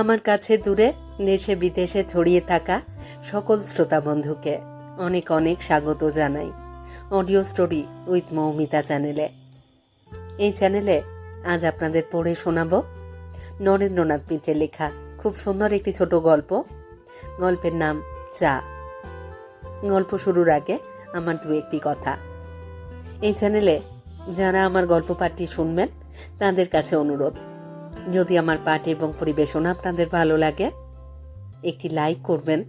আমার কাছে দূরে, দেশে বিদেশে ছড়িয়ে থাকা সকল শ্রোতা বন্ধুকে অনেক অনেক স্বাগত জানাই। অডিও স্টোরি উইথ মৌমিতা চ্যানেলে। এই চ্যানেলে আজ আপনাদের পড়ে শোনাব নরেন্দ্রনাথ মিত্রের লেখা খুব সুন্দর একটি ছোট গল্প। গল্পের নাম চা। গল্প শুরুর আগে আমার দু একটি কথা। এই চ্যানেলে যারা আমার গল্প পাঠটি শুনবেন, তাদের কাছে অনুরোধ। যদি আমার পাঠ এবং পরিবেশনা আপনাদের ভালো লাগে, একটি লাইক করবেন।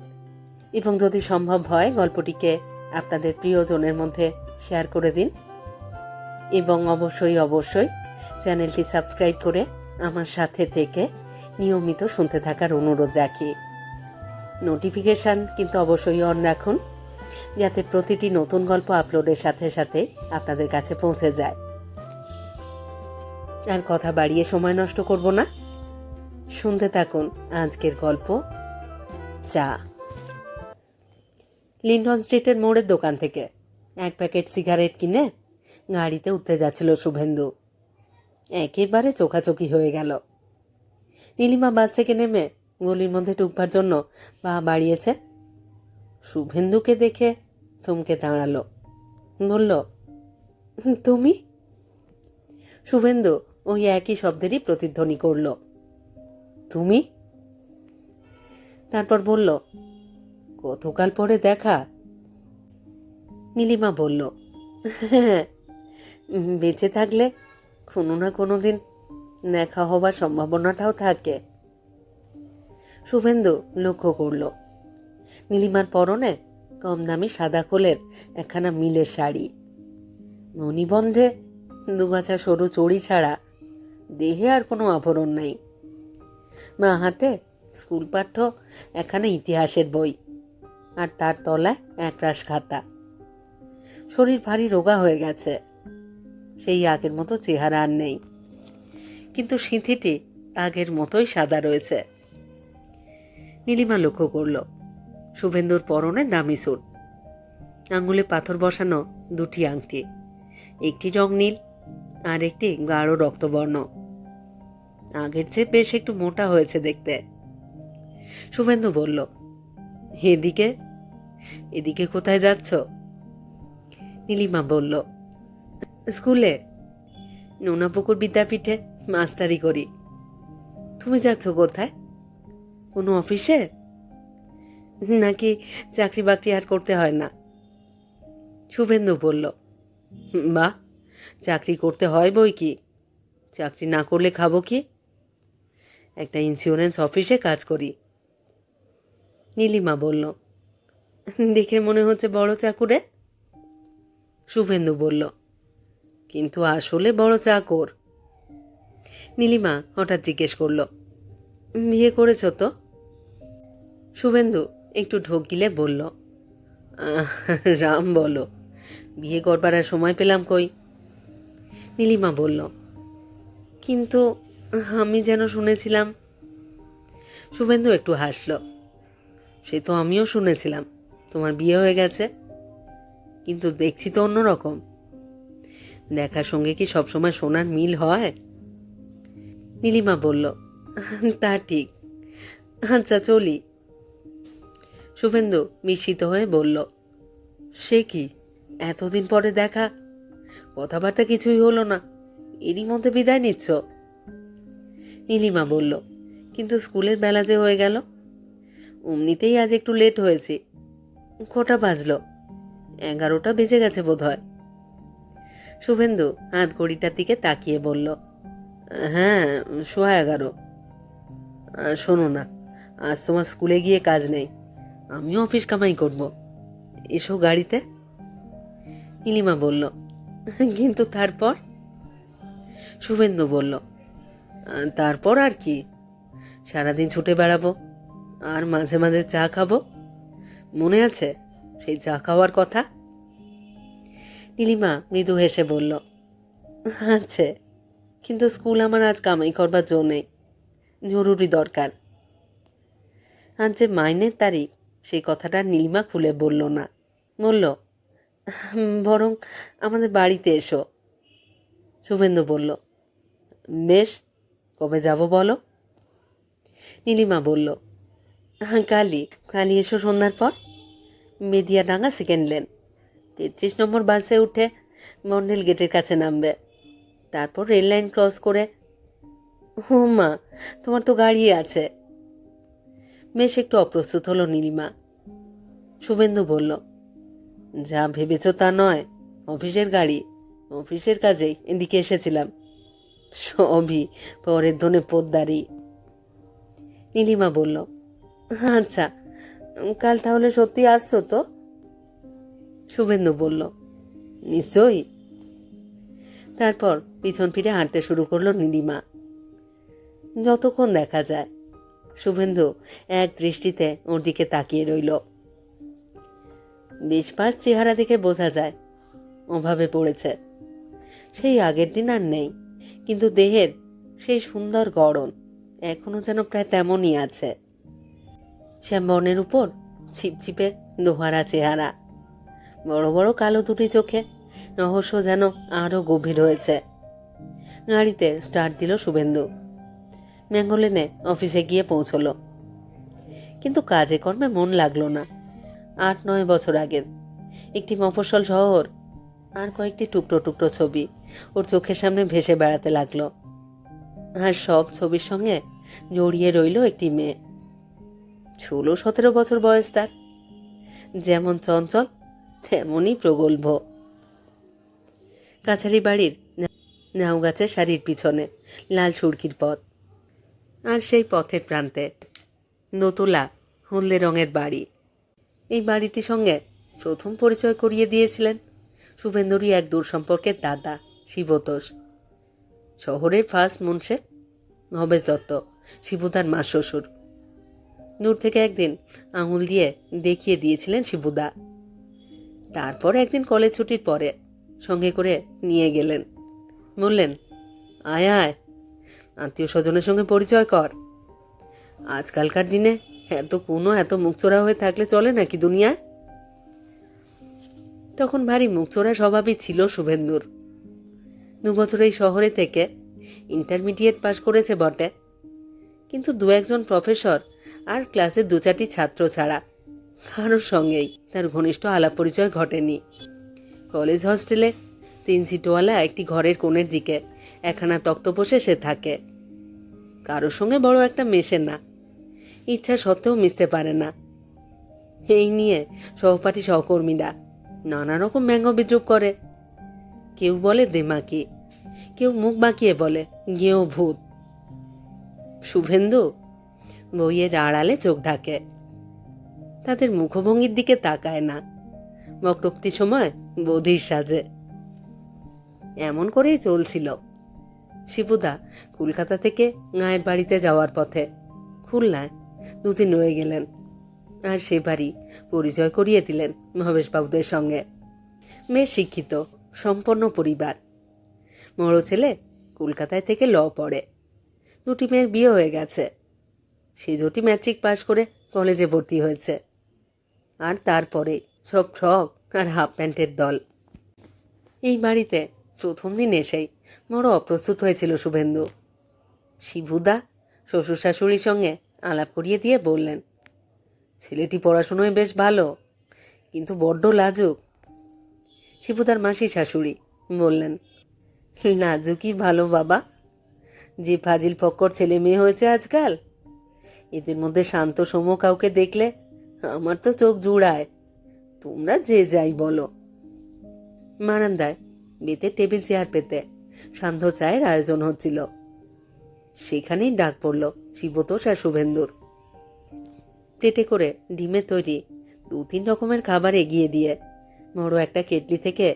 এবং যদি সম্ভব হয়, গল্পটিকে আপনাদের প্রিয়জনের মধ্যে শেয়ার করে দিন। এবং অবশ্যই অবশ্যই চ্যানেলটি সাবস্ক্রাইব করে আমার সাথে থেকে নিয়মিত শুনতে থাকার অনুরোধ রাখি। নোটিফিকেশান কিন্তু অবশ্যই অন রাখুন, যাতে প্রতিটি নতুন গল্প আপলোডের সাথে সাথে আপনাদের কাছে পৌঁছে যায়। আর কথা বাড়িয়ে সময় নষ্ট করব না। শুনতে থাকুন আজকের গল্প, চা। লিন্ডন স্ট্রিটের মোড়ের দোকান থেকে এক প্যাকেট সিগারেট কিনে গাড়িতে উঠতে যাচ্ছিল শুভেন্দু। একেবারে চোখাচোখি হয়ে গেল। নীলিমা বাস থেকে নেমে গলির মধ্যে ঢুকবার জন্য পা বাড়িয়েছে। শুভেন্দুকে দেখে থমকে দাঁড়াল। বলল, তুমি? শুভেন্দু ওই একই শব্দেরই প্রতিধ্বনি করল। তুমি? তারপর বলল, কতকাল পরে দেখা? নীলিমা বলল হ্যাঁ বেঁচে থাকলে কোনো না কোনো দিন দেখা হবার সম্ভাবনাটাও থাকে। শুভেন্দু লক্ষ্য করল, নীলিমার পরনে কম দামি সাদা খোলের একখানা মিলের শাড়ি। মণিবন্ধে দুগাছা সরু চড়ি ছাড়া দেহে আর কোনো আভরণ নাই। মা হাতে স্কুল পাঠ্য একখানা ইতিহাসের বই, আর তার তলায় একরাশ খাতা। শরীর ভারী রোগা হয়ে গেছে, সেই আগের মতো চেহারা আর নেই। কিন্তু সিঁথিটি আগের মতোই সাদা রয়েছে। নীলিমা লক্ষ্য করল, শুভেন্দুর পরনে দামি স্যুট, আঙুলে পাথর বসানো দুটি আংটি, একটি রং নীল আর একটি গাঢ় রক্তবর্ণ। আগের চেয়ে বেশ একটু মোটা হয়েছে দেখতে। শুভেন্দু বলল, এদিকে? এদিকে কোথায় যাচ্ছ? নীলিমা বলল, স্কুলে। নোনাপুকুর বিদ্যাপীঠে মাস্টারি করি। তুমি যাচ্ছ কোথায়? কোনো অফিসে? নাকি চাকরি বাকরি আর করতে হয় না? শুভেন্দু বলল বা চাকরি করতে হয় বই কি? চাকরি না করলে খাব কি? একটা ইন্স্যুরেন্স অফিসে কাজ করি। নীলিমা বলল, দেখে মনে হচ্ছে বড় চাকুরে? শুভেন্দু বলল, কিন্তু আসলে বড় চাকর। নীলিমা হঠাৎ জিজ্ঞেস করল, বিয়ে করেছ তো? শুভেন্দু একটু ঢোক গিলে বলল রাম বলো, বিয়ে করবার আর সময় পেলাম কই? নীলিমা বলল, কিন্তু আমি যেন শুনেছিলাম। শুভেন্দু একটু হাসল। সে তো আমিও শুনেছিলাম। তোমার বিয়ে হয়ে গেছে। কিন্তু দেখছি তো অন্যরকম। দেখার সঙ্গে কি সবসময় সোনার মিল হয়? নীলিমা বলল, তা ঠিক। আচ্ছা চলি। শুভেন্দু মিশ্রিত হয়ে বলল, সে কি? এতদিন পরে দেখা? কথাবার্তা কিছুই হলো না। এরই মধ্যে বিদায় নিচ্ছ? নীলিমা বলল কিন্তু স্কুলের বেলা যে হয়ে গেল। অমনিতেই আজ একটু লেট হয়েছে। কটা বাজলো? এগারোটা বেজে গেছে বোধ হয় শুভেন্দু হাত ঘড়িটার দিকে তাকিয়ে বলল হ্যাঁ সোয়া এগারো। শোনো না আজ তোমার স্কুলে গিয়ে কাজ নেই। আমিও অফিস কামাই করব। এসো গাড়িতে। নীলিমা বলল কিন্তু তারপর? শুভেন্দু বলল "আহ, তারপর আর কি? সারাদিন ছুটে বেড়াবো আর মাঝে মাঝে চা খাব? মনে আছে সেই চা খাওয়ার কথা? নীলিমা মৃদু হেসে বলল, আছে, কিন্তু স্কুল আমার আজ কামাই করবার জো নেই। জরুরি দরকার। আজ যে মাইনের তারিখ, সেই কথাটা নীলিমা খুলে বলল না। বলল বরং আমাদের বাড়িতে এসো। শুভেন্দু বলল, বেশ কবে যাব বলো? নীলিমা বলল হ্যাঁ কালি কালি এসো সন্ধ্যার পর। মেদিয়া মেদিয়াডাঙ্গা সেকেন্ড লেন তেত্রিশ নম্বর বাসে উঠে মন্ডেল গেটের কাছে নামবে। তারপর রেল লাইন ক্রস করে, ও মা, তোমার তো গাড়ি আছে। বেশ একটু অপ্রস্তুত হলো নীলিমা। শুভেন্দু বলল, যা ভেবেছ তা নয়। অফিসের গাড়ি। অফিসের কাজেই এদিকে এসেছিলাম। সবই পরের ধনে পোদ্দারি। নীলিমা বলল আচ্ছা কাল তাহলে সত্যি আসছো তো? শুভেন্দু বলল, নিশ্চয়ই। তারপর পিছন ফিরে হাঁটতে শুরু করল নীলিমা। যতক্ষণ দেখা যায়, শুভেন্দু এক দৃষ্টিতে ওর দিকে তাকিয়ে রইল। বিশ্বাস চেহারা দেখে বোঝা যায় অভাবে পড়েছে। সেই আগের দিন আর নেই। কিন্তু দেহের সেই সুন্দর গড়ন এখনও যেন প্রায় তেমনই আছে। শ্যামবর্ণের উপর ছিপছিপে দোহারা চেহারা। বড় বড় কালো দুটি চোখে রহস্য যেন আরও গভীর হয়েছে। গাড়িতে স্টার্ট দিল শুভেন্দু। ম্যাঙ্গোলেনে অফিসে গিয়ে পৌঁছলো। কিন্তু কাজে কর্মে মন লাগল না। আট নয় বছর আগের। একটি মফস্বল শহর আর কয়েকটি টুকরো টুকরো ছবি ওর চোখের সামনে ভেসে বেড়াতে লাগল। আর সব ছবির সঙ্গে জড়িয়ে রইল একটি মেয়ে। ষোলো সতেরো বছর বয়স তার। যেমন চঞ্চল, তেমনই প্রগল্ভ। কাছারি বাড়ির নাও গাছের শাড়ির পিছনে লাল সুরকির পথ। আর সেই পথের প্রান্তে নতুলা হলদে রঙের বাড়ি। এই বাড়িটির সঙ্গে প্রথম পরিচয় করিয়ে দিয়েছিলেন শুভেন্দুরই এক দূর সম্পর্কের দাদা, শিবতোষ। শহরের ফার্স্ট মুন্সে ভবেশ দত্ত, শিবুদার মা শ্বশুর। দূর থেকে একদিন আঙুল দিয়ে দেখিয়ে দিয়েছিলেন শিবুদা। তারপর একদিন কলেজ ছুটির পরে সঙ্গে করে নিয়ে গেলেন। বললেন, আয় আয় আত্মীয় স্বজনের সঙ্গে পরিচয় কর। আজকালকার দিনে এত কোনো, এত মুখচোরা হয়ে থাকলে চলে নাকি দুনিয়ায়? তখন ভারী মুখচোরা স্বভাবই ছিল শুভেন্দুর। দু বছর এই শহরে থেকে ইন্টারমিডিয়েট পাশ করেছে বটে। কিন্তু দু একজন প্রফেসর আর ক্লাসের দু চারটি ছাত্র ছাড়া কারোর সঙ্গেই তার ঘনিষ্ঠ আলাপ পরিচয় ঘটেনি। কলেজ হস্টেলে তিন সিটওয়ালা একটি ঘরের কোণের দিকে একখানা তক্ত বসে সে থাকে। কারোর সঙ্গে বড় একটা মেশে না। ইচ্ছা সত্ত্বেও মিশতে পারে না। এই নিয়ে সহপাঠী সহকর্মীরা নানা রকম ব্যঙ্গ বিদ্রুপ করে। কেউ বলে দেমাকি, কেউ মুখ বাঁকিয়ে বলে গেও ভূত। শুভেন্দু বইয়ের আড়ালে চোখ ঢাকে। তাদের মুখভঙ্গির দিকে তাকায় না। বক্রোক্তির সময় বধির সাজে। এমন করেই চলছিল। শিবুদা কলকাতা থেকে গায়ের বাড়িতে যাওয়ার পথে। খুলনায় দুদিন রয়ে গেলেন। আর সে বাড়ি পরিচয় করিয়ে দিলেন মহেশবাবুদের সঙ্গে। মেয়ে শিক্ষিত, সম্পন্ন পরিবার। বড় ছেলে কলকাতায় থেকে ল পড়ে। দুটি মেয়ের বিয়ে হয়ে গেছে। সে দুটি ম্যাট্রিক পাশ করে কলেজে ভর্তি হয়েছে। আর তারপরে সব ফ্রক আর হাফ প্যান্টের দল। এই বাড়িতে প্রথম দিন এসেই বড় অপ্রস্তুত হয়েছিল শুভেন্দু। শিবুদা শ্বশুর শাশুড়ির সঙ্গে আলাপ করিয়ে দিয়ে বললেন ছেলেটি পড়াশুনোয় বেশ ভালো, কিন্তু বড্ড লাজুক। শিবুদার মাসি শাশুড়ি বললেন, লাজুকই ভালো বাবা। যে ফাজিল ফক্কর ছেলে মেয়ে হয়েছে আজকাল, এদের মধ্যে শান্ত সম কাউকে দেখলে আমার তো চোখ জুড়ায়। তোমরা যে যাই বলো। মারান্দায় বেতে টেবিল চেয়ার পেতে সান্ধ্য চায়ের আয়োজন হচ্ছিল। সেখানেই ডাক পড়ল শিবতোষ আর শুভেন্দুর। প্লেটে করে ডিমের তৈরি দু তিন রকমের খাবার এগিয়ে দিয়ে বড় একটা কেটলি থেকে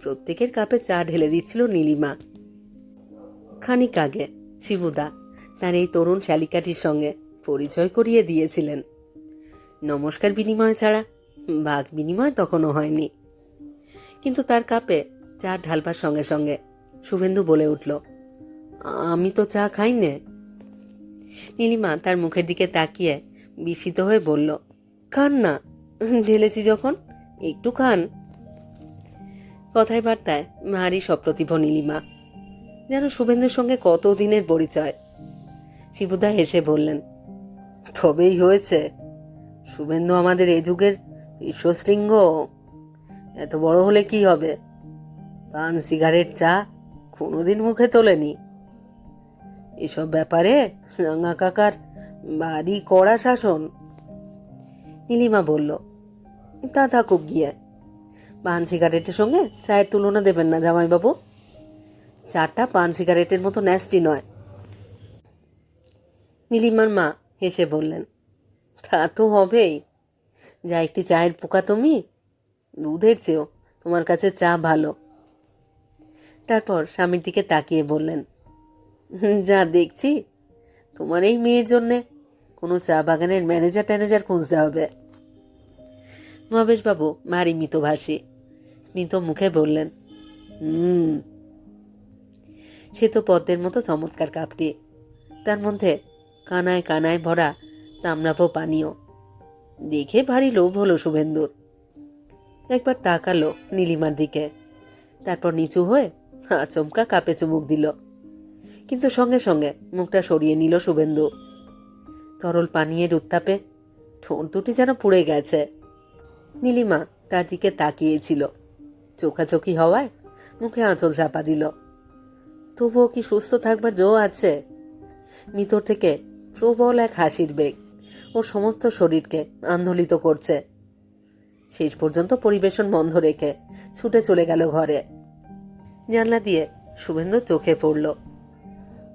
প্রত্যেকের কাপে চা ঢেলে দিচ্ছিল নীলিমা। খানিক আগে শিবুদা তার এই তরুণ শালিকাটির সঙ্গে পরিচয় করিয়ে দিয়েছিলেন। নমস্কার বিনিময় ছাড়া, বাঘ বিনিময় তখনও হয়নি। কিন্তু তার কাপে চা ঢালবার সঙ্গে সঙ্গে শুভেন্দু বলে উঠল, আমি তো চা খাই নে নীলিমা তার মুখের দিকে তাকিয়ে বিস্মিত হয়ে বলল, খান না, ঢেলেছি যখন, একটু খান। কথায় বার্তায় ভারী সপ্রতিভ নীলিমা, যেন শুভেন্দুর সঙ্গে কত দিনের পরিচয়। শিবুদা হেসে বললেন, তবেই হয়েছে। শুভেন্দু আমাদের এ যুগের বিশ্বশৃঙ্গ। এত বড় হলে কি হবে? পান, সিগারেট, চা কোনোদিন মুখে তোলেনি। এসব ব্যাপারে রাঙা কাকার বাড়ি কড়া শাসন? নীলিমা বলল তা থাকুক গিয়ে। পান সিগারেটের সঙ্গে চায়ের তুলনা দেবেন না জামাইবাবু। চাটা পান সিগারেটের মতো ন্যাস্টি নয়। নীলিমার মা হেসে বললেন তা তো হবেই। যা একটি চায়ের পোকা তুমি দুধের চেয়েও তোমার কাছে চা ভালো। তারপর স্বামীর দিকে তাকিয়ে বললেন "হুম, যা দেখছি তোমার এই মেয়ের জন্যে কোনো চা বাগানের ম্যানেজার ট্যানেজার খুঁজতে হবে। মহেশবাবু ভারী মিতভাষী স্মিত মুখে বললেন, হুম। সে তো পদ্মের মতো চমৎকার কাপটি তার মধ্যে কানায় কানায় ভরা তামরাপো পানীয়। দেখে ভারী লোভ হলো শুভেন্দুর। একবার তাকালো নীলিমার দিকে। তারপর নিচু হয়ে আচমকা কাপে চুমুক দিল। কিন্তু সঙ্গে সঙ্গে মুখটা সরিয়ে নিল শুভেন্দু। তরল পানীয়ের উত্তাপে ঠোঁট দুটি যেন পুড়ে গেছে। নীলিমা তার দিকে তাকিয়েছিল। চোখাচোখি হওয়ায় মুখে আঁচল চাপা দিল। তবুও কি সুস্থ থাকবার জো আছে? ভিতর থেকে প্রবল এক হাসির বেগ ওর সমস্ত শরীরকে আন্দোলিত করছে। শেষ পর্যন্ত পরিবেশন বন্ধ রেখে ছুটে চলে গেল ঘরে। জানলা দিয়ে শুভেন্দু চোখে পড়ল।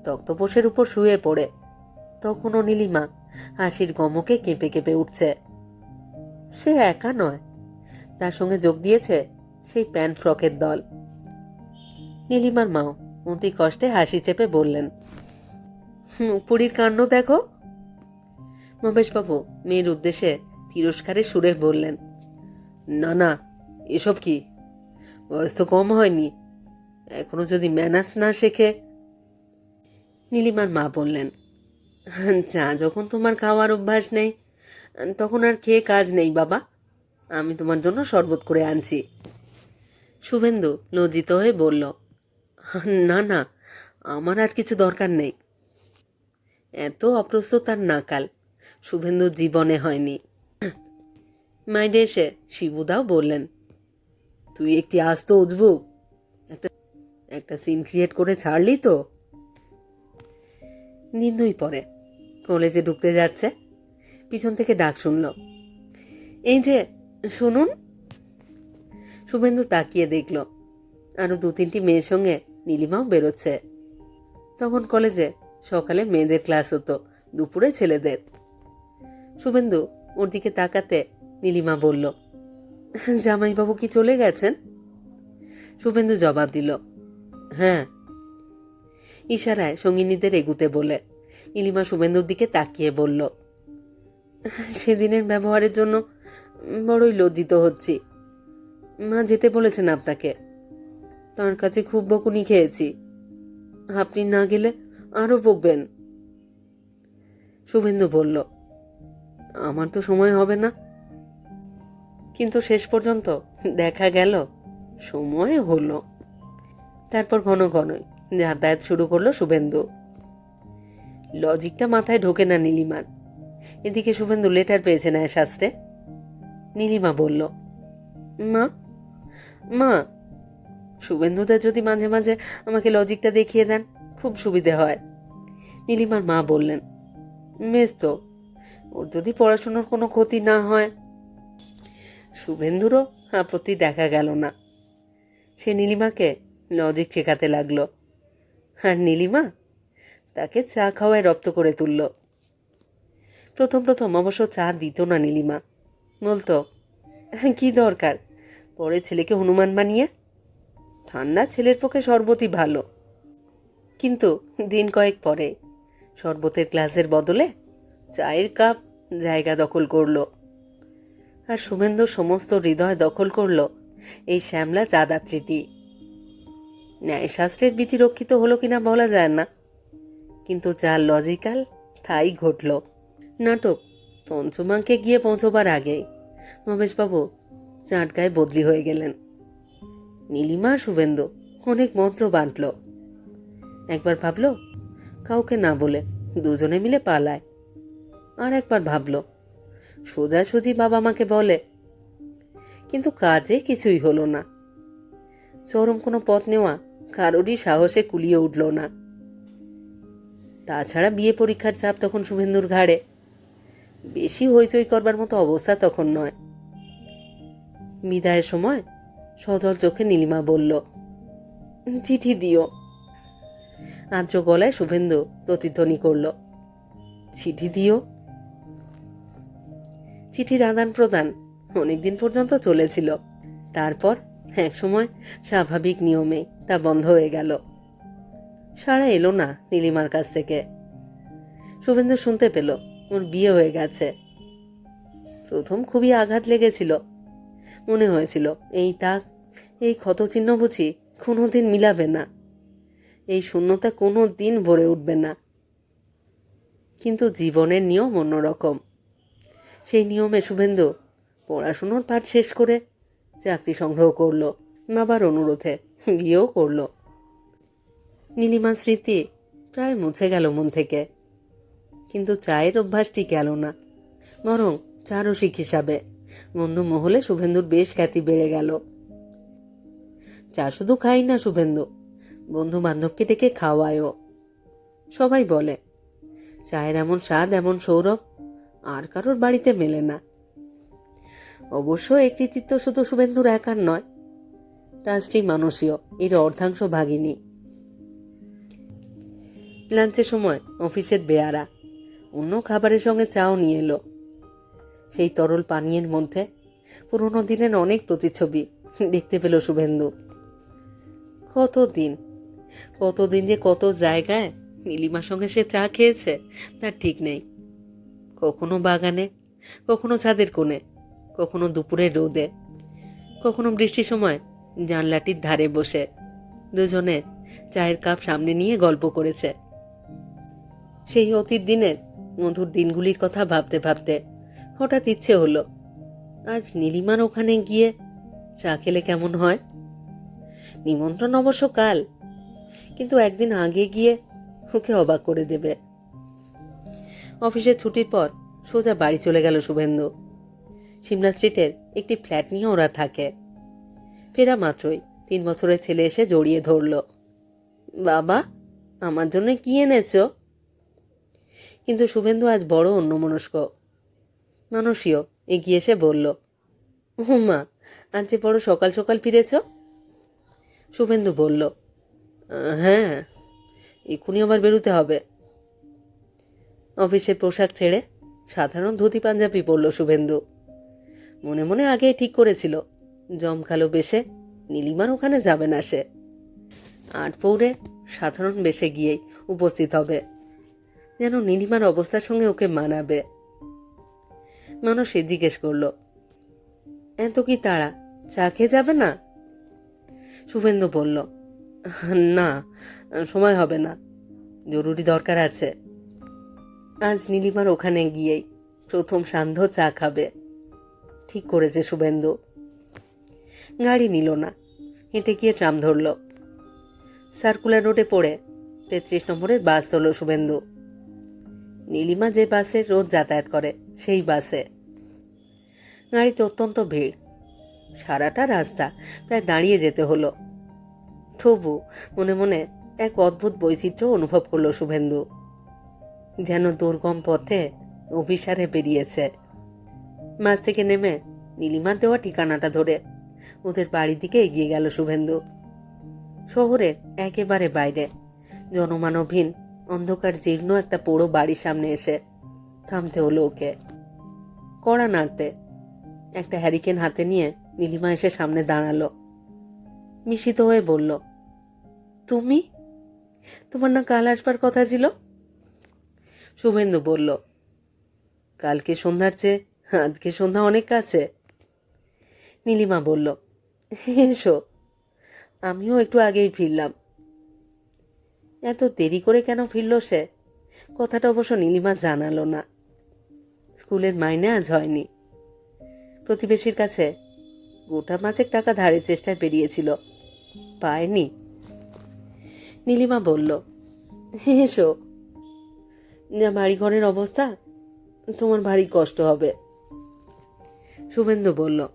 তক্তপোষের উপর শুয়ে পড়ে তখনও নীলিমা হাসির গমকে কেঁপে কেঁপে উঠছে। সে একা নয়। তার সঙ্গে যোগ দিয়েছে সেই প্যান্ট ফ্রকের দল। নীলিমার মাও অতি কষ্টে হাসি চেপে বললেন উপরির কাণ্ড দেখো। মহেশবাবু মেয়ের উদ্দেশ্যে তিরস্কারে সুরে বললেন, না না, এসব কি? বয়স তো কম হয়নি। এখনও যদি ম্যানার্স না শেখে? নীলিমার মা বললেন চা যখন তোমার খাওয়ার অভ্যাস নেই, তখন আর খেয়ে কাজ নেই, বাবা। আমি তোমার জন্য শরবত করে আনছি। শুভেন্দু লজ্জিত হয়ে বলল, না না, আমার আর কিছু দরকার নেই। এত অপ্রস্তুত আর নাকাল শুভেন্দুর জীবনে হয়নি। মাইডে এসে শিবুদাও বললেন, তুই একটি আস্ত উজবুক, একটা একটা সিন ক্রিয়েট করে ছাড়লি তো? দুই পরে কলেজে ঢুকতে যাচ্ছে। পিছন থেকে ডাক শুনল। এই যে, শুনুন। শুভেন্দু তাকিয়ে দেখল। আরও দু তিনটি মেয়ের সঙ্গে নীলিমাও বেরোচ্ছে। তখন কলেজে সকালে মেয়েদের ক্লাস হতো, দুপুরে ছেলেদের। শুভেন্দু ওর দিকে তাকাতে নীলিমা বলল, জামাইবাবু কি চলে গেছেন? শুভেন্দু জবাব দিল হ্যাঁ ইশারায় সঙ্গিনীদের এগুতে বলে। নীলিমা শুভেন্দুর দিকে তাকিয়ে বলল, সেদিনের ব্যবহারের জন্য বড়ই লজ্জিত হচ্ছি। মা যেতে বলেছেন আপনাকে। তার কাছে খুব বকুনি খেয়েছি। আপনি না গেলে আরও বকবেন। শুভেন্দু বলল, আমার তো সময় হবে না। কিন্তু শেষ পর্যন্ত দেখা গেল, সময় হলো। তারপর ঘন ঘনই যাতায়াত শুরু করল শুভেন্দু। লজিকটা মাথায় ঢোকে না নীলিমার। এদিকে শুভেন্দু লেটার পেয়েছে না শাস্ত্রে নীলিমা বলল, মা মা, শুভেন্দুদা যদি মাঝে মাঝে আমাকে লজিকটা দেখিয়ে দেন, খুব সুবিধে হয়। নীলিমার মা বললেন, বেশ তো, ওর যদি পড়াশুনোর কোনো ক্ষতি না হয়? শুভেন্দুরও আপত্তি দেখা গেল না। সে নীলিমাকে লজিক শেখাতে লাগল। আর নীলিমা তাকে চা খাওয়ায় রপ্ত করে তুলল। প্রথম প্রথম অবশ্য চা দিত না নীলিমা। বলতো "হ্যাঁ, কি দরকার? পরে ছেলেকে হনুমান বানিয়ে? ঠান্ডা ছেলের পক্ষে শরবতই ভালো। কিন্তু দিন কয়েক পরে শরবতের গ্লাসের বদলে চায়ের কাপ জায়গা দখল করল। আর শুভেন্দুর সমস্ত হৃদয় দখল করল এই শ্যামলা চাদাত্রীটি ন্যায়শাস্ত্রের বিধি রক্ষিত হলো কিনা বলা যায় না। কিন্তু যা লজিক্যাল, তাই ঘটল। নাটক পঞ্চমাঙ্কে গিয়ে পৌঁছবার আগেই মহেশবাবু চাটগায় বদলি হয়ে গেলেন। নীলিমা শুভেন্দু অনেক মন্ত্র বাঁটল। একবার ভাবল, কাউকে না বলে দুজনে মিলে পালায়। আর একবার ভাবল, সোজাসুজি বাবা মাকে বলে, কিন্তু কাজে কিছুই হলো না। চরম কোনো পথ নেওয়া কারোরই সাহসে কুলিয়ে উঠল না। তাছাড়া বিয়ে পরীক্ষার চাপ তখন শুভেন্দুর ঘাড়ে। বেশি হইচই করবার মতো অবস্থা তখন নয়। বিদায়ের সময় সজল চোখে নীলিমা বলল, চিঠি দিও। আদ্র গলায় শুভেন্দু প্রতিধ্বনি করল, চিঠি দিও? চিঠির আদান প্রদান অনেকদিন পর্যন্ত চলেছিল। তারপর এক সময় স্বাভাবিক নিয়মে তা বন্ধ হয়ে গেল। সারা এলো না নীলিমার কাছ থেকে। শুভেন্দু শুনতে পেল, ওর বিয়ে হয়ে গেছে। প্রথম খুবই আঘাত লেগেছিল। মনে হয়েছিল, এই তাক, এই ক্ষতচিহ্ন বুঝি কোনোদিন মিলাবে না। এই শূন্যতা কোনো দিন ভরে উঠবে না। কিন্তু জীবনের নিয়ম অন্যরকম সেই নিয়মে শুভেন্দু পড়াশুনোর পাঠ শেষ করে চাকরি সংগ্রহ করল বাবার অনুরোধে। বিয়েও করল। নীলিমার স্মৃতি প্রায় মুছে গেল মন থেকে। কিন্তু চায়ের অভ্যাসটি গেল না। বরং চা রসিক হিসাবে বন্ধু মহলে শুভেন্দুর বেশ খ্যাতি বেড়ে গেল। চা শুধু খাই না শুভেন্দু বন্ধু বান্ধবকে ডেকে খাওয়ায়ও। সবাই বলে, চায়ের এমন স্বাদ, এমন সৌরভ আর কারোর বাড়িতে মেলে না। অবশ্য এই কৃতিত্ব শুধু শুভেন্দুর একার নয় তার স্ত্রী মানসীয়, এর অর্ধাংশ ভাগিনী। লাঞ্চের সময় অফিসের বেয়ারা, অন্য খাবারের সঙ্গে চাও নিয়ে এলো। সেই তরল পানীয়ের মধ্যে পুরোনো দিনের অনেক প্রতিচ্ছবি দেখতে পেল শুভেন্দু। কতদিন কতদিন যে কত জায়গায় নীলিমার সঙ্গে সে চা খেয়েছে, তার ঠিক নেই। কখনো বাগানে, কখনো ছাদের কোণে, কখনো দুপুরে রোদে, কখনো বৃষ্টির সময় জানলাটির ধারে বসে। দুজনে চায়ের কাপ সামনে নিয়ে গল্প করেছে। সেই অতীত দিনের মধুর দিনগুলির কথা ভাবতে ভাবতে হঠাৎ ইচ্ছে হলো, আজ নীলিমার ওখানে গিয়ে চা খেলে কেমন হয়? নিমন্ত্রণ অবশ্য কাল, কিন্তু একদিন আগে গিয়ে ওকে অবাক করে দেবে। অফিসের ছুটির পর সোজা বাড়ি চলে গেল শুভেন্দু। সিমলা স্ট্রিটের একটি ফ্ল্যাট নিয়ে ওরা থাকে। ফেরা মাত্রই। তিন বছরের ছেলে এসে জড়িয়ে ধরল। বাবা, আমার জন্য কি এনেছো? কিন্তু শুভেন্দু আজ বড় অন্যমনস্ক। মানসীয়, এগিয়ে এসে বলল হুমা আজ যে বড় সকাল সকাল ফিরেছ? শুভেন্দু বলল হ্যাঁ এক্ষুনি আবার বেরোতে হবে। অফিসের পোশাক ছেড়ে সাধারণ ধুতি পাঞ্জাবি পরল শুভেন্দু। মনে মনে আগে ঠিক করেছিল জমকালো বেশে নীলিমার ওখানে যাবে না সে। আট পৌরে সাধারণ বেশে গিয়েই উপস্থিত হবে। যেন নীলিমার অবস্থার সঙ্গে ওকে মানাবে। মানুষ সে জিজ্ঞেস করল, এত কি তাড়া? চা খেয়ে যাবে না? শুভেন্দু বলল, না, সময় হবে না। জরুরি দরকার আছে। আজ নীলিমার ওখানে গিয়েই প্রথম সান্ধ্য চা খাবে। ঠিক করেছে শুভেন্দু। গাড়ি নিল না। হেঁটে গিয়ে ট্রাম ধরল। সার্কুলার রোডে পড়ে তেত্রিশ নম্বরের বাস হলো শুভেন্দু। নীলিমা যে বাসে রোজ যাতায়াত করে, সেই বাসে। গাড়িতে অত্যন্ত ভিড়। সারাটা রাস্তা প্রায় দাঁড়িয়ে যেতে হলো। তবু মনে মনে এক অদ্ভুত বৈচিত্র্য অনুভব করল শুভেন্দু। যেন দুর্গম পথে অভিসারে বেরিয়েছে। বাস থেকে নেমে নীলিমার দেওয়া ঠিকানাটা ধরে ওদের বাড়ির দিকে এগিয়ে গেল শুভেন্দু। শহরের একেবারে বাইরে। জনমানবহীন অন্ধকার জীর্ণ একটা পোড়ো বাড়ির সামনে এসে থামতে হলো ওকে। কড়া নাড়তে। একটা হ্যারিকেন হাতে নিয়ে নীলিমা এসে সামনে দাঁড়াল। মিশিত হয়ে বলল, তুমি? তোমার না কাল আসবার কথা ছিল? শুভেন্দু বলল, কালকে সন্ধ্যার চেয়ে আজকে সন্ধ্যা অনেক কাছে। নীলিমা বলল এসো। আমিও একটু আগেই ফিরলাম। এত দেরি করে কেন ফিরল সে? কথাটা অবশ্য নীলিমা জানালো না। স্কুলের মাইনে আজ হয়নি। প্রতিবেশীর কাছে গোটা পাঁচেক টাকা ধারের চেষ্টায় বেরিয়েছিল পায়নি। নীলিমা বলল, এসো। যা বাড়িঘরের অবস্থা, তোমার ভারী কষ্ট হবে। শুভেন্দু বলল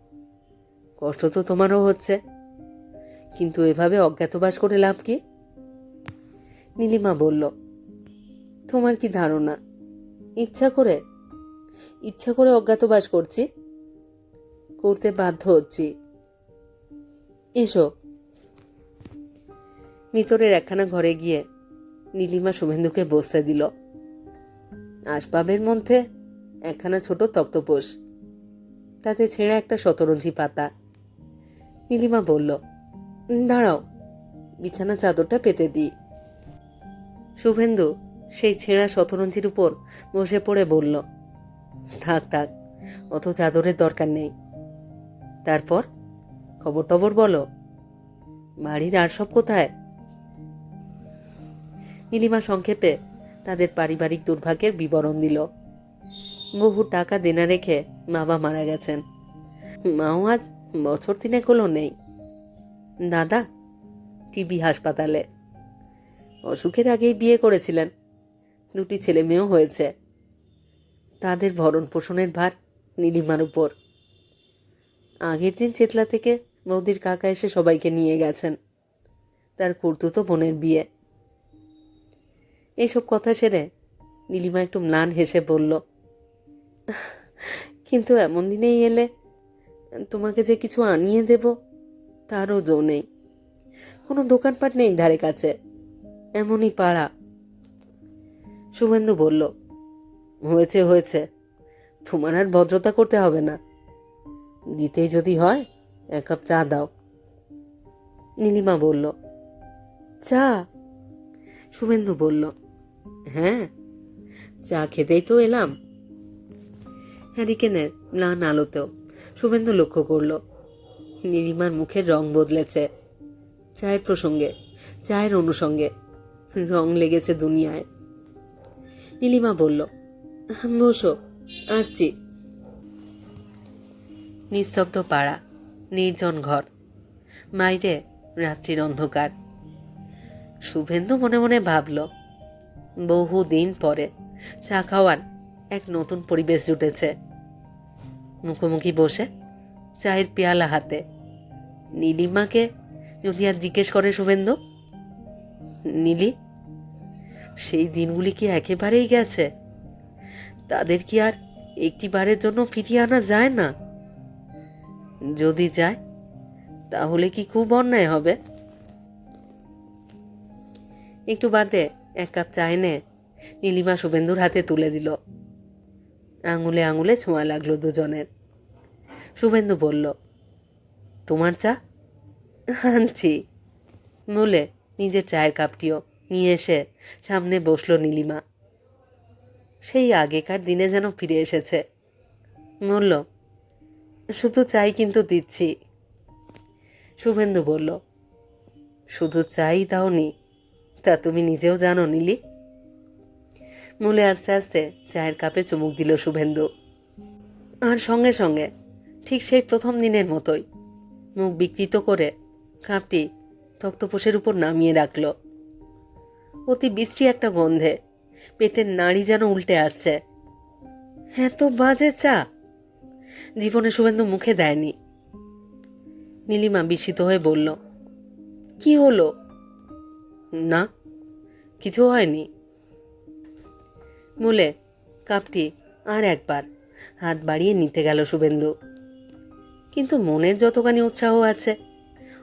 কষ্ট তো তোমারও হচ্ছে। কিন্তু এভাবে অজ্ঞাতবাস করে লাভ কি? নীলিমা বলল, তোমার কি ধারণা? ইচ্ছা করে ইচ্ছা করে অজ্ঞাতবাস করছি? করতে বাধ্য হচ্ছি। এসো। ভিতরের একখানা ঘরে গিয়ে নীলিমা শুভেন্দুকে বসতে দিল। আসবাবের মধ্যে একখানা ছোট তক্তপোষ, তাতে ছেঁড়া একটা শতরঞ্জি পাতা নীলিমা বলল, দাঁড়াও, বিছানা চাদরটা পেতে দিই। শুভেন্দু সেই ছেঁড়া শতরঞ্জির উপর বসে পড়ে বলল, থাক থাক, অত চাদরের দরকার নেই। তারপর খবর টবর বলো, বাড়ির আর সব কোথায়? নীলিমা সংক্ষেপে তাদের পারিবারিক দুর্ভাগ্যের বিবরণ দিল। বহু টাকা দেনা রেখে বাবা মারা গেছেন। মাও আজ বছর তিনেক হলো নেই। দাদা, টিবি হাসপাতালে। অসুখের আগেই বিয়ে করেছিলেন। দুটি ছেলে মেয়েও হয়েছে। তাদের ভরণ পোষণের ভার নীলিমার উপর। আগের দিন চেতলা থেকে বৌদির কাকা এসে সবাইকে নিয়ে গেছেন। তার কুর্তুতো বোনের বিয়ে। এইসব কথা সেরে নীলিমা একটু ম্লান হেসে বলল, কিন্তু এমন দিনেই এলে তোমাকে যে কিছু আনিয়ে দেব তারও জো নেই। কোনো দোকানপাট নেই ধারে কাছে। এমনই পাড়া। শুভেন্দু বলল, হয়েছে হয়েছে। তোমার আর ভদ্রতা করতে হবে না। দিতেই যদি হয়, এক কাপ চা দাও। নীলিমা বলল, চা? শুভেন্দু বলল হ্যাঁ চা খেতেই তো এলাম। হ্যারিকেনের ম্লান আলোতেও। শুভেন্দু লক্ষ্য করল। নীলিমার মুখের রং বদলেছে। চায়ের প্রসঙ্গে, চায়ের অনুষঙ্গে রং লেগেছে দুনিয়ায়। নীলিমা বলল, বসো, আসছি। নিস্তব্ধ পাড়া, নির্জন ঘর মাইরে রাত্রির অন্ধকার। শুভেন্দু মনে মনে ভাবল বহু দিন পরে চা খাওয়ার এক নতুন পরিবেশ জুটেছে। মুখোমুখি বসে চায়ের পেয়ালা হাতে। নীলিমাকে যদি আর জিজ্ঞেস করে শুভেন্দু? নীলি, সেই দিনগুলি কি একেবারেই গেছে? তাদের কি আর একটি বারের জন্য ফিরিয়ে আনা যায় না? যদি যায়, তাহলে কি খুব অন্যায় হবে? একটু বাদে এক কাপ চা এনে নীলিমা শুভেন্দুর হাতে তুলে দিল। আঙুলে আঙুলে ছোঁয়া লাগল দুজনের। শুভেন্দু বলল, তোমার চা? আনছি। বলে নিজের চায়ের কাপটিও নিয়ে এসে সামনে বসল নীলিমা। সেই আগেকার দিনে যেন ফিরে এসেছে। বলল শুধু চাই কিন্তু দিচ্ছি। শুভেন্দু বলল, শুধু চাই দাওনি, তা তুমি নিজেও জানো নীলি? মূলে আস্তে আস্তে চায়ের কাপে চুমুক দিল শুভেন্দু। আর সঙ্গে সঙ্গে, ঠিক সেই প্রথম দিনের মতোই, মুখ বিকৃত করে কাপটি তক্তপোষের উপর নামিয়ে রাখল। অতি বিশ্রী একটা গন্ধে পেটের নাড়ি যেন উল্টে আসছে। এত বাজে চা! জীবনে শুভেন্দু মুখে দেয়নি। নীলিমা বিস্মিত হয়ে বলল, কি হলো? না, কিছু হয়নি। বলে কাপটি আর একবার। হাত বাড়িয়ে নিতে গেল শুভেন্দু। কিন্তু মনের যতখানি উৎসাহ আছে,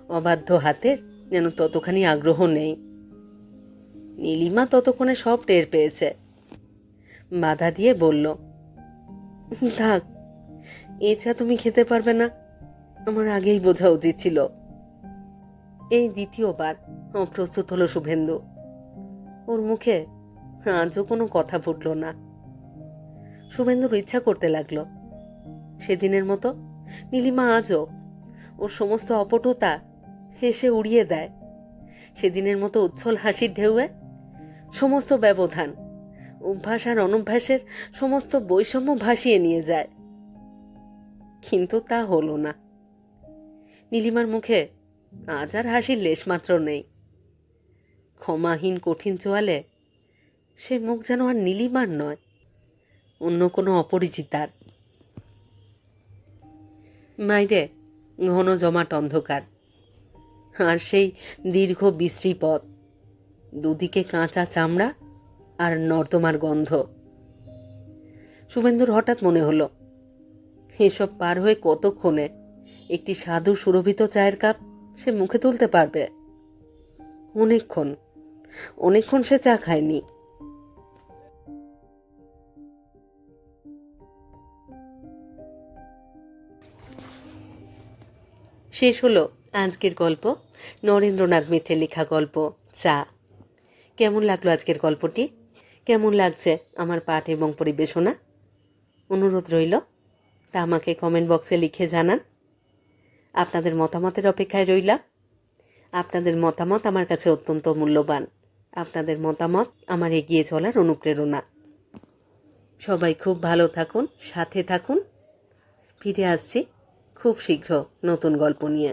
অবাধ্য হাতের যেন ততখানি আগ্রহ নেই। নীলিমা ততক্ষণে সব টের পেয়েছে। বাধা দিয়ে বলল, থাক চা তুমি খেতে পারবে না। আমার আগেই বোঝা উচিত ছিল। এই দ্বিতীয়বার অপ্রস্তুত হলো শুভেন্দু। ওর মুখে আজও কোনো কথা ফুটল না। শুভেন্দুর ইচ্ছা করতে লাগল। সেদিনের মতো নীলিমা আজও ওর সমস্ত অপটুতা হেসে উড়িয়ে দেয়। সেদিনের মতো উচ্ছল হাসির ঢেউয়ে সমস্ত ব্যবধান, অভ্যাস আর অনভ্যাসের সমস্ত বৈষম্য ভাসিয়ে নিয়ে যায়। কিন্তু তা হলো না। নীলিমার মুখে আজ আর হাসির লেশমাত্র নেই। ক্ষমাহীন কঠিন চোয়ালে সে মুখ যেন আর নীলিমার নয়, অন্য কোনো অপরিচিতার। মাইরে, ঘন জমাট অন্ধকার। আর সেই দীর্ঘ বিশ্রী পথ, দুদিকে কাঁচা চামড়া আর নর্দমার গন্ধ। শুভেন্দুর হঠাৎ মনে হলো, এসব পার হয়ে কতক্ষণে একটি সাধু সুরভিত চায়ের কাপ সে মুখে তুলতে পারবে? অনেকক্ষণ অনেকক্ষণ সে চা খায়নি। শেষ হলো আজকের গল্প। নরেন্দ্রনাথ মিত্রের লেখা গল্প, চা। কেমন লাগল আজকের গল্পটি? কেমন লাগছে আমার পাঠ এবং পরিবেশনা? অনুরোধ রইল, তা আমাকে কমেন্ট বক্সে লিখে জানান। আপনাদের মতামতের অপেক্ষায় রইলাম। আপনাদের মতামত আমার কাছে অত্যন্ত মূল্যবান। আপনাদের মতামত আমার এগিয়ে চলার অনুপ্রেরণা। সবাই খুব ভালো থাকুন, সাথে থাকুন। ফিরে আসছি খুব শীঘ্র নতুন গল্প নিয়ে।